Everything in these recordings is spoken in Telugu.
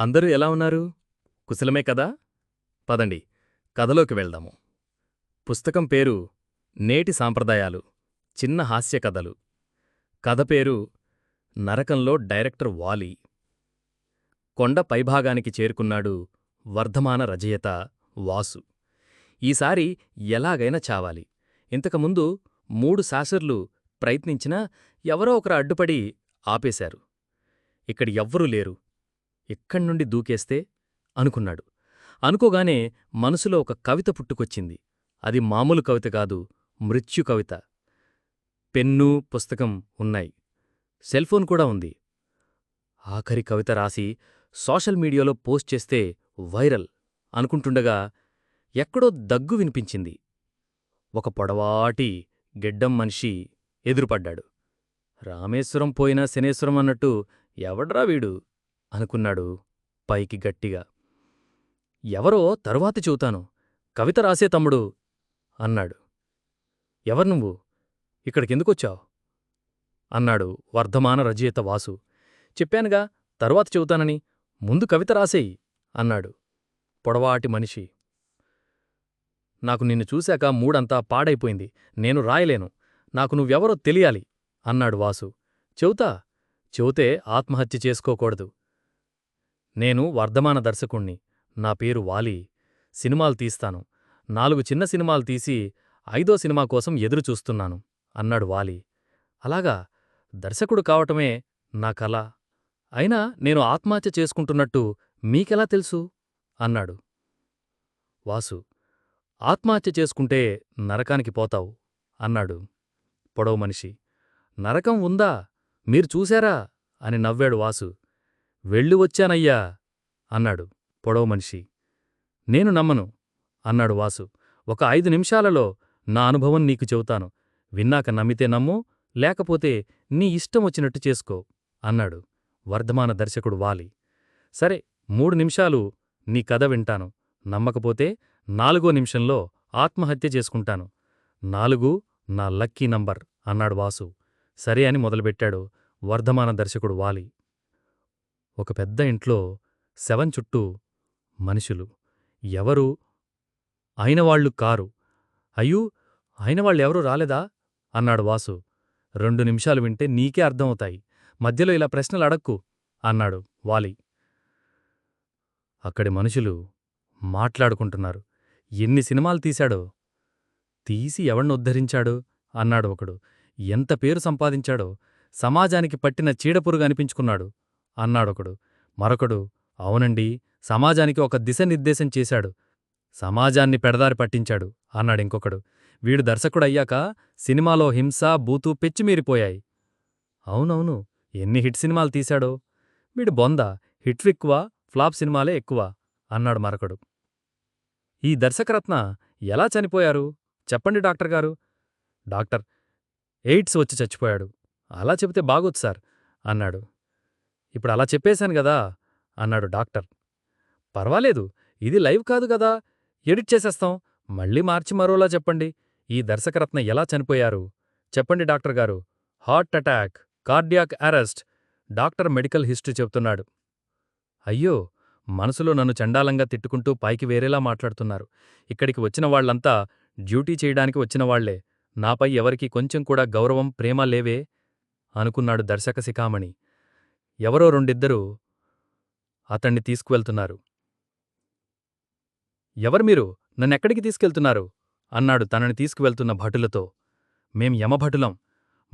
అందరూ ఎలా ఉన్నారు? కుశలమే కదా? పదండి కథలోకి వెళ్దాము. పుస్తకం పేరు నేటి సాంప్రదాయాలు చిన్న హాస్య కథలు. కథ పేరు నరకంలో డైరెక్టర్ వాలి. కొండ పైభాగానికి చేరుకున్నాడు వర్ధమాన రచయిత వాసు. ఈసారి ఎలాగైనా చావాలి. ఇంతకుముందు మూడు శాసర్లు ప్రయత్నించినా ఎవరో ఒకరు అడ్డుపడి ఆపేశారు. ఇక్కడ ఎవ్వరూ లేరు. ఎక్కడ్నుండి దూకేస్తే అనుకున్నాడు. అనుకోగానే మనసులో ఒక కవిత పుట్టుకొచ్చింది. అది మామూలు కవిత కాదు మృత్యు కవిత. పెన్ను పుస్తకం ఉన్నాయి. సెల్ఫోన్ కూడా ఉంది. ఆఖరి కవిత రాసి సోషల్ మీడియాలో పోస్ట్ చేస్తే వైరల్ అనుకుంటుండగా ఎక్కడో దగ్గు వినిపించింది. ఒక పొడవాటి గెడ్డం మనిషి ఎదురుపడ్డాడు. రామేశ్వరం పోయినా శనేశ్వరం అన్నట్టు ఎవడ్రా వీడు? అనుకున్నాడు పైకి గట్టిగా. ఎవరో తరువాత చెబుతాను కవిత రాసే తమ్ముడు అన్నాడు. ఎవరు నువ్వు? ఇక్కడికెందుకొచ్చావు? అన్నాడు వర్ధమాన రచయిత వాసు. చెప్పానుగా తరువాత చెబుతానని ముందు కవిత రాసేయి అన్నాడు పొడవాటి మనిషి. నాకు నిన్ను చూశాక మూడంతా పాడైపోయింది నేను రాయలేను నాకు నువ్వెవరో తెలియాలి అన్నాడు వాసు. చెవుతా? చెవుతే ఆత్మహత్య చేసుకోకూడదు. నేను వర్ధమాన దర్శకుణ్ణి. నా పేరు వాలి. సినిమాలు తీస్తాను. నాలుగు చిన్న సినిమాలు తీసి ఐదో సినిమా కోసం ఎదురుచూస్తున్నాను అన్నాడు వాలి. అలాగా దర్శకుడు కావటమే నా కళ అయినా నేను ఆత్మహత్య చేసుకుంటున్నట్టు మీకెలా తెలుసు? అన్నాడు. వాసు ఆత్మహత్య చేసుకుంటే నరకానికి పోతావు అన్నాడు పొడవు మనిషి. నరకం ఉందా? మీరు చూశారా? అని నవ్వాడు వాసు. వెళ్ళి వచ్చానయ్యా అన్నాడు పొడవ మనిషి. నేను నమ్మను అన్నాడు వాసు. ఒక ఐదు నిమిషాలలో నా అనుభవం నీకు చెబుతాను. విన్నాక నమ్మితే నమ్ము లేకపోతే నీ ఇష్టం వచ్చినట్టు చేసుకో అన్నాడు వర్ధమాన దర్శకుడు వాలి. సరే మూడు నిమిషాలు నీ కథ వింటాను. నమ్మకపోతే నాలుగో నిమిషంలో ఆత్మహత్య చేసుకుంటాను. నాలుగు నా లక్కీ నంబర్ అన్నాడు వాసు. సరే అని మొదలుపెట్టాడు వర్ధమాన దర్శకుడు వాలి. ఒక పెద్ద ఇంట్లో శవం చుట్టూ మనుషులు. ఎవరు? అయినవాళ్ళు కారు. అయ్యూ అయినవాళ్ళెవరూ రాలేదా? అన్నాడు వాసు. రెండు నిమిషాలు వింటే నీకే అర్థమవుతాయి. మధ్యలో ఇలా ప్రశ్నలు అడక్కు అన్నాడు వాలి. అక్కడి మనుషులు మాట్లాడుకుంటున్నారు. ఎన్ని సినిమాలు తీశాడో? తీసి ఎవణ్ణుద్ధరించాడు అన్నాడు ఒకడు. ఎంత పేరు సంపాదించాడో? సమాజానికి పట్టిన చీడపురుగు అనిపించుకున్నాడు. అన్నాడొకడు. మరొకడు అవునండి సమాజానికి ఒక దిశనిర్దేశం చేశాడు. సమాజాన్ని పెడదారి పట్టించాడు అన్నాడింకొకడు వీడు దర్శకుడయ్యాక సినిమాలో హింస బూతు పెచ్చిమీరిపోయాయి అవునవును. ఎన్ని హిట్ సినిమాలు తీశాడో. వీడు బొంద హిట్ ఫ్లాప్ సినిమాలే ఎక్కువ అన్నాడు మరొకడు. ఈ దర్శకరత్న ఎలా చనిపోయారు? చెప్పండి డాక్టర్ గారు. డాక్టర్ ఎయిడ్స్ వచ్చి చచ్చిపోయాడు. అలా చెబితే బాగోదు సార్ అన్నాడు. ఇప్పుడు అలా చెప్పేశాను గదా! అన్నాడు డాక్టర్. పర్వాలేదు ఇది లైవ్ కాదు గదా! ఎడిట్ చేసేస్తాం. మళ్ళీ మార్చి మరోలా చెప్పండి. ఈ దర్శకరత్న ఎలా చనిపోయారు? చెప్పండి డాక్టర్ గారు. Heart attack cardiac arrest doctor medical history చెబుతున్నాడు. అయ్యో! మనసులో నన్ను చండాలంగా తిట్టుకుంటూ పైకి వేరేలా మాట్లాడుతున్నారు. ఇక్కడికి వచ్చిన వాళ్ళంతా డ్యూటీ చేయడానికి వచ్చిన వాళ్ళే నాపై ఎవరికీ కొంచెం కూడా గౌరవం ప్రేమ లేవే అనుకున్నాడు దర్శక శిఖామణి. ఎవరో రెండిద్దరూ అతణ్ణి తీసుకువెళ్తున్నారు. ఎవరు మీరు? నన్నెక్కడికి తీసుకెళ్తున్నారు? అన్నాడు తనని తీసుకువెళ్తున్న భటులతో. మేం యమభటులం.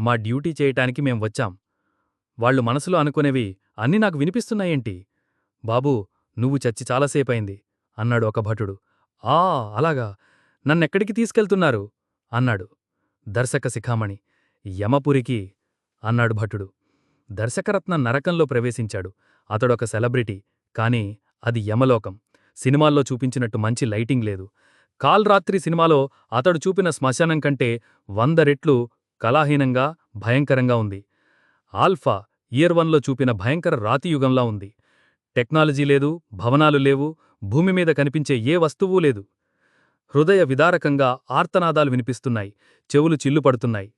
మా డ్యూటీ చేయటానికి మేం వచ్చాం. వాళ్ళు మనసులో అనుకునేవి అన్నీ నాకు వినిపిస్తున్నాయేంటి? బాబూ నువ్వు చచ్చి చాలాసేపయింది అన్నాడు ఒక భటుడు. ఆ అలాగా. నన్నెక్కడికి తీసుకెళ్తున్నారు? అన్నాడు. దర్శక శిఖామణి. యమపురికి అన్నాడు భటుడు. దర్శకరత్న నరకంలో ప్రవేశించాడు. అతడొక సెలబ్రిటీ కాని అది యమలోకం. సినిమాల్లో చూపించినట్టు మంచి లైటింగ్ లేదు. కాల్రాత్రి సినిమాలో అతడు చూపిన శ్మశానం కంటే వంద రెట్లు కళాహీనంగా భయంకరంగా ఉంది. ఆల్ఫా ఇయర్ వన్లో చూపిన భయంకర రాతియుగంలా ఉంది. టెక్నాలజీ లేదు భవనాలు లేవు భూమి మీద కనిపించే ఏ వస్తువూ లేదు. హృదయ విదారకంగా ఆర్తనాదాలు వినిపిస్తున్నాయి. చెవులు చిల్లుపడుతున్నాయి.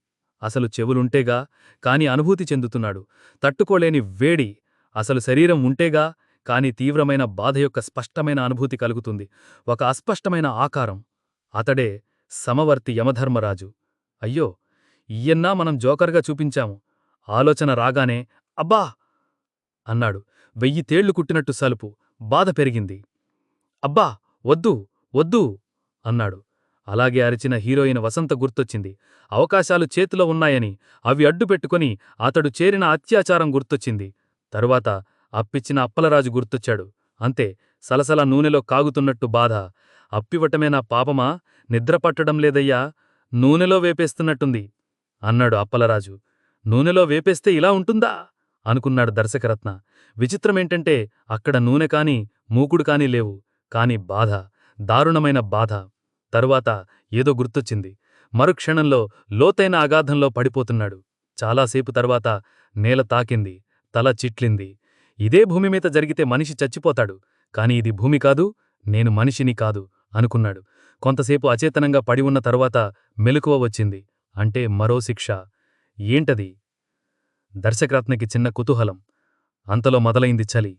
అసలు చెవులుంటేగా కాని అనుభూతి చెందుతున్నాడు. తట్టుకోలేని వేడి అసలు శరీరం ఉంటేగా కాని తీవ్రమైన బాధ యొక్క స్పష్టమైన అనుభూతి కలుగుతుంది. ఒక అస్పష్టమైన ఆకారం. అతడే సమవర్తి యమధర్మరాజు. అయ్యో! ఈయన్నా మనం జోకర్గా చూపించాము. ఆలోచన రాగానే అబ్బా! అన్నాడు. వెయ్యి తేళ్ళు కుట్టినట్టు సలుపు. బాధ పెరిగింది. అబ్బా! వద్దు వద్దు! అన్నాడు. అలాగే అరిచిన హీరోయిన్ వసంత గుర్తొచ్చింది. అవకాశాలు చేతిలో ఉన్నాయని అవి అడ్డుపెట్టుకుని అతడు చేరిన అత్యాచారం గుర్తొచ్చింది. తరువాత అప్పిచ్చిన అప్పలరాజు గుర్తొచ్చాడు. అంతే సలసల నూనెలో కాగుతున్నట్టు బాధ. అప్పివటమే నా పాపమా? నిద్రపట్టడం లేదయ్యా. నూనెలో వేపేస్తున్నట్టుంది అన్నాడు అప్పలరాజు. నూనెలో వేపేస్తే ఇలా ఉంటుందా? అనుకున్నాడు దర్శకరత్న. విచిత్రమేంటంటే అక్కడ నూనె కాని మూకుడు కాని లేవు. కాని బాధ దారుణమైన బాధ. తరువాత ఏదో గుర్తొచ్చింది. మరుక్షణంలో లోతైన అగాధంలో పడిపోతున్నాడు. చాలాసేపు తర్వాత నేల తాకింది తల చిట్లింది. ఇదే భూమి మీద జరిగితే మనిషి చచ్చిపోతాడు. కాని ఇది భూమి కాదు నేను మనిషిని కాదు అనుకున్నాడు. కొంతసేపు అచేతనంగా పడి ఉన్న తరువాత మెలకువ వచ్చింది. అంటే మరో శిక్ష. ఏంటది? దర్శకరత్నకి చిన్న కుతూహలం. అంతలో మొదలైంది చలి.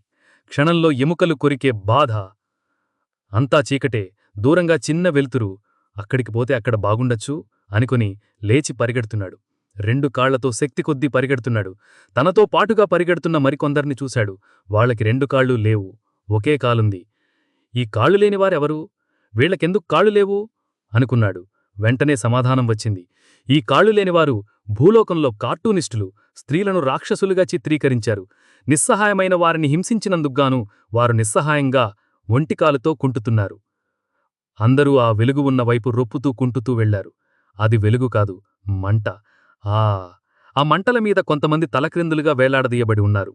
క్షణంలో ఎముకలు కొరికే బాధ. అంతా చీకటే. దూరంగా చిన్న వెలుతురు అక్కడికి పోతే అక్కడ బాగుండొచ్చు అనుకుని లేచి పరిగెడుతున్నాడు. రెండు కాళ్ళతో శక్తి కొద్దీ పరిగెడుతున్నాడు. తనతో పాటుగా పరిగెడుతున్న మరికొందరిని చూశాడు. వాళ్ళకి రెండు కాళ్ళు లేవు. ఒకే కాలుంది. ఈ కాళ్ళు లేనివారెవరు వీళ్ళకెందుకు కాళ్ళు లేవు? అనుకున్నాడు. వెంటనే సమాధానం వచ్చింది. ఈ కాళ్ళు లేనివారు భూలోకంలో కార్టూనిస్టులు స్త్రీలను రాక్షసులుగా చిత్రీకరించారు. నిస్సహాయమైన వారిని హింసించినందుకుగాను వారు నిస్సహాయంగా ఒంటికాలుతో కుంటుతున్నారు. అందరూ ఆ వెలుగు ఉన్న వైపు రొప్పుతూ కుంటుతూ వెళ్ళారు అది వెలుగు కాదు మంట. ఆ ఆ మంటల మీద కొంతమంది తలక్రిందులుగా వేలాడదీయబడి ఉన్నారు.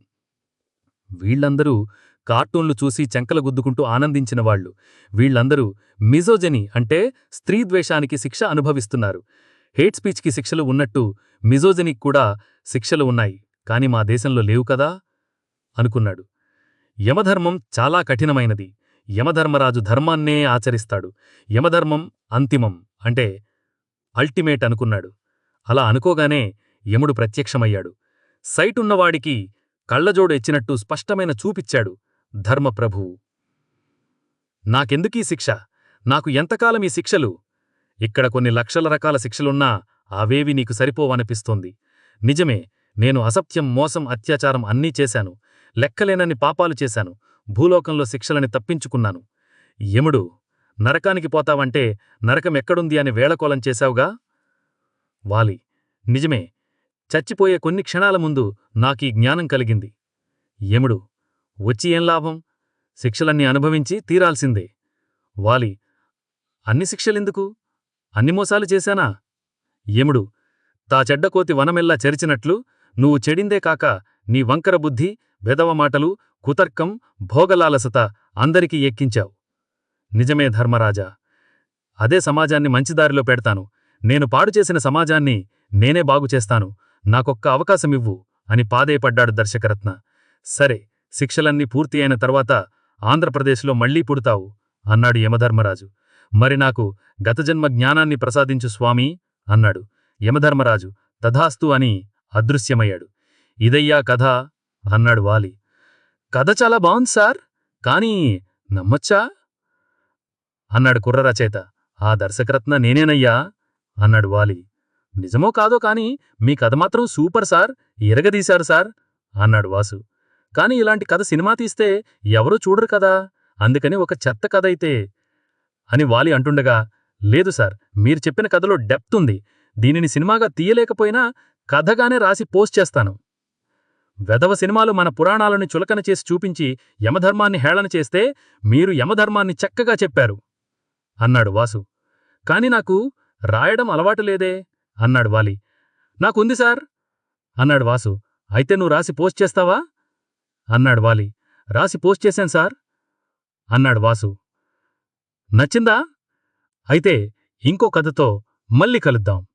వీళ్ళందరూ కార్టూన్లు చూసి చెంకల గుద్దుకుంటూ ఆనందించిన వాళ్ళు. వీళ్ళందరూ మిజోజెని అంటే స్త్రీద్వేషానికి శిక్ష అనుభవిస్తున్నారు. హేట్ స్పీచ్కి శిక్షలు ఉన్నట్టు మిజోజనికి కూడా శిక్షలు ఉన్నాయి. కాని మా దేశంలో లేవు కదా? అనుకున్నాడు. యమధర్మం చాలా కఠినమైనది. యమధర్మరాజు ధర్మాన్నే ఆచరిస్తాడు. యమధర్మం అంతిమం అంటే అల్టిమేట్ అనుకున్నాడు. అలా అనుకోగానే యముడు ప్రత్యక్షమయ్యాడు. సైటున్నవాడికి కళ్ళజోడు ఎచ్చినట్టు స్పష్టమైన చూపిచ్చాడు ధర్మప్రభువు నాకెందుకీ శిక్ష? నాకు ఎంతకాలం ఈ శిక్షలు? ఇక్కడ కొన్ని లక్షల రకాల శిక్షలున్నా అవేవి నీకు సరిపోవనిపిస్తోంది. నిజమే నేను అసత్యం మోసం అత్యాచారం అన్నీ చేశాను. లెక్కలేనన్ని పాపాలు చేశాను. భూలోకంలో శిక్షలని తప్పించుకున్నాను. యముడు నరకానికి పోతావంటే నరకం ఎక్కడుంది అని వేళకోలం చేశావుగా? వాలి నిజమే చచ్చిపోయే కొన్ని క్షణాల ముందు నాకీ జ్ఞానం కలిగింది. యముడు వచ్చి ఏం లాభం? శిక్షలన్నీ అనుభవించి తీరాల్సిందే. వాలి అన్ని శిక్షలెందుకు? అన్ని మోసాలు చేశానా? యముడు తా చెడ్డకోతి వనమెల్లా చెరిచినట్లు నువ్వు చెడిందే కాక నీ వంకర బుద్ధి బెదవ మాటలు కుతర్కం భోగలాలసత అందరికీ ఎక్కించావు. నిజమే ధర్మరాజా. అదే సమాజాన్ని మంచిదారిలో పెడతాను. నేను పాడుచేసిన సమాజాన్ని నేనే బాగుచేస్తాను నాకొక్క అవకాశమివ్వు అని పాదేపడ్డాడు దర్శకరత్న. సరే శిక్షలన్నీ పూర్తి అయిన తర్వాత ఆంధ్రప్రదేశ్లో మళ్ళీ పుడతావు అన్నాడు యమధర్మరాజు. మరి నాకు గతజన్మ జ్ఞానాన్ని ప్రసాదించు స్వామీ అన్నాడు. యమధర్మరాజు తథాస్తు అని అదృశ్యమయ్యాడు. ఇదయ్యా కథ అన్నాడు వాలి. కథ చాలా బాగుంది సార్ కానీ నమ్మొచ్చా? అన్నాడు కుర్రరచేత ఆ దర్శకరత్న నేనేనయ్యా? అన్నాడు వాలి. నిజమో కాదో కాని మీ కథ మాత్రం సూపర్ సార్ ఎరగదీశారు సార్ అన్నాడు వాసు. కాని ఇలాంటి కథ సినిమా తీస్తే ఎవరూ చూడరు కదా అందుకని ఒక చెత్త కథ అయితే అని వాలి అంటుండగా లేదు సార్ మీరు చెప్పిన కథలో డెప్త్ ఉంది. దీనిని సినిమాగా తీయలేకపోయినా కథగానే రాసి పోస్ట్ చేస్తాను. వెదవ సినిమాలు మన పురాణాలను చులకన చేసి చూపించి యమధర్మాన్ని హేళన చేస్తే మీరు యమధర్మాన్ని చక్కగా చెప్పారు. అన్నాడు వాసు. కాని నాకు రాయడం అలవాటు లేదే అన్నాడు వాలి. నాకుంది సార్ అన్నాడు వాసు. అయితే నువ్వు రాసి పోస్ట్ చేస్తావా? అన్నాడు వాలి. రాసి పోస్ట్ చేశాను సార్ అన్నాడు వాసు. నచ్చిందా? అయితే ఇంకో కథతో మళ్ళీ కలుద్దాం.